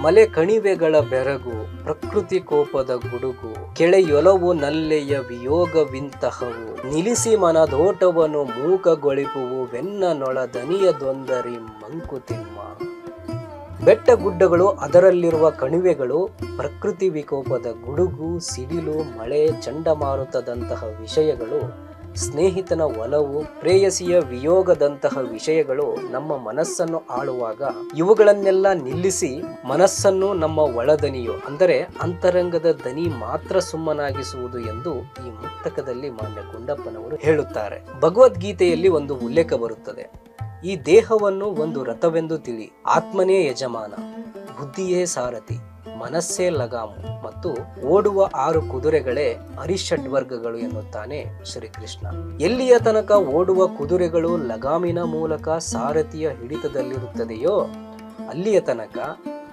ಮಲೆ ಕಣಿವೆಗಳ ಬೆರಗು, ಪ್ರಕೃತಿ ಕೋಪದ ಗುಡುಗು, ಕೆಳೆಯೊಲವು ನಲ್ಲೆಯ ವಿಯೋಗವಿಂತಹವು, ನಿಲ್ಲಿಸಿ ಮನದೋಟವನ್ನು ಮೂಕಗೊಳಿಪುವು ವೆನ್ನ ನೊಳ ದನಿಯದೊಂದರಿ ಮಂಕುತಿಮ್ಮ. ಬೆಟ್ಟ ಗುಡ್ಡಗಳು ಅದರಲ್ಲಿರುವ ಕಣಿವೆಗಳು, ಪ್ರಕೃತಿ ವಿಕೋಪದ ಗುಡುಗು, ಸಿಡಿಲು, ಮಳೆ, ಚಂಡಮಾರುತದಂತಹ ವಿಷಯಗಳು ಸ್ನೇಹಿತನ ಒಲವು, ಪ್ರೇಯಸಿಯ ವಿಯೋಗದಂತಹ ವಿಷಯಗಳು ನಮ್ಮ ಮನಸ್ಸನ್ನು ಆಳುವಾಗ ಇವುಗಳನ್ನೆಲ್ಲ ನಿಲ್ಲಿಸಿ ಮನಸ್ಸನ್ನು ನಮ್ಮ ಒಳದನಿಯು, ಅಂದರೆ ಅಂತರಂಗದ ದನಿ ಮಾತ್ರ ಸುಮ್ಮನಾಗಿಸುವುದು ಎಂದು ಈ ಮುಕ್ತಕದಲ್ಲಿ ಮಾನ್ಯ ಗುಂಡಪ್ಪನವರು ಹೇಳುತ್ತಾರೆ. ಭಗವದ್ಗೀತೆಯಲ್ಲಿ ಒಂದು ಉಲ್ಲೇಖ ಬರುತ್ತದೆ. ಈ ದೇಹವನ್ನು ಒಂದು ರಥವೆಂದು ತಿಳಿ, ಆತ್ಮನೇ ಯಜಮಾನ, ಬುದ್ಧಿಯೇ ಸಾರಥಿ. ಮನಸ್ಸೇ ಲಗಾಮು ಮತ್ತು ಓಡುವ ಆರು ಕುದುರೆಗಳೇ ಹರಿಷಡ್ವರ್ಗಗಳು ಎನ್ನುತ್ತಾನೆ ಶ್ರೀಕೃಷ್ಣ. ಎಲ್ಲಿಯ ತನಕ ಓಡುವ ಕುದುರೆಗಳು ಲಗಾಮಿನ ಮೂಲಕ ಸಾರಥಿಯ ಹಿಡಿತದಲ್ಲಿರುತ್ತದೆಯೋ, ಅಲ್ಲಿಯ ತನಕ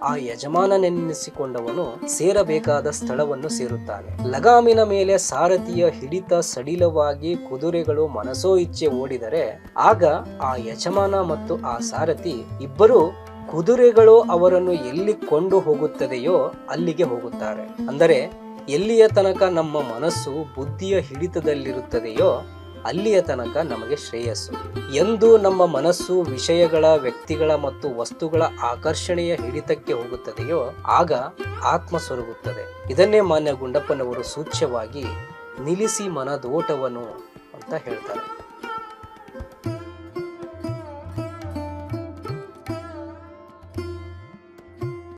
ಆ ಯಜಮಾನನೆನ್ನಿಸಿಕೊಂಡವನು ಸೇರಬೇಕಾದ ಸ್ಥಳವನ್ನು ಸೇರುತ್ತಾನೆ. ಲಗಾಮಿನ ಮೇಲೆ ಸಾರಥಿಯ ಹಿಡಿತ ಸಡಿಲವಾಗಿ ಕುದುರೆಗಳು ಮನಸೋ ಇಚ್ಛೆ ಓಡಿದರೆ, ಆಗ ಆ ಯಜಮಾನ ಮತ್ತು ಆ ಸಾರಥಿ ಇಬ್ಬರು ಕುದುರೆಗಳು ಅವರನ್ನು ಎಲ್ಲಿ ಕೊಂಡು ಹೋಗುತ್ತದೆಯೋ ಅಲ್ಲಿಗೆ ಹೋಗುತ್ತಾರೆ. ಅಂದರೆ, ಎಲ್ಲಿಯ ತನಕ ನಮ್ಮ ಮನಸ್ಸು ಬುದ್ಧಿಯ ಹಿಡಿತದಲ್ಲಿರುತ್ತದೆಯೋ ಅಲ್ಲಿಯ ತನಕ ನಮಗೆ ಶ್ರೇಯಸ್ಸು. ಎಂದು ನಮ್ಮ ಮನಸ್ಸು ವಿಷಯಗಳ, ವ್ಯಕ್ತಿಗಳ ಮತ್ತು ವಸ್ತುಗಳ ಆಕರ್ಷಣೆಯ ಹಿಡಿತಕ್ಕೆ ಹೋಗುತ್ತದೆಯೋ ಆಗ ಆತ್ಮ ಸೊರಗುತ್ತದೆ. ಇದನ್ನೇ ಮಾನ್ಯ ಗುಂಡಪ್ಪನವರು ಸೂಚ್ಯವಾಗಿ ನಿಲ್ಲಿಸಿ ಮನದೋಟವನು ಅಂತ ಹೇಳ್ತಾರೆ.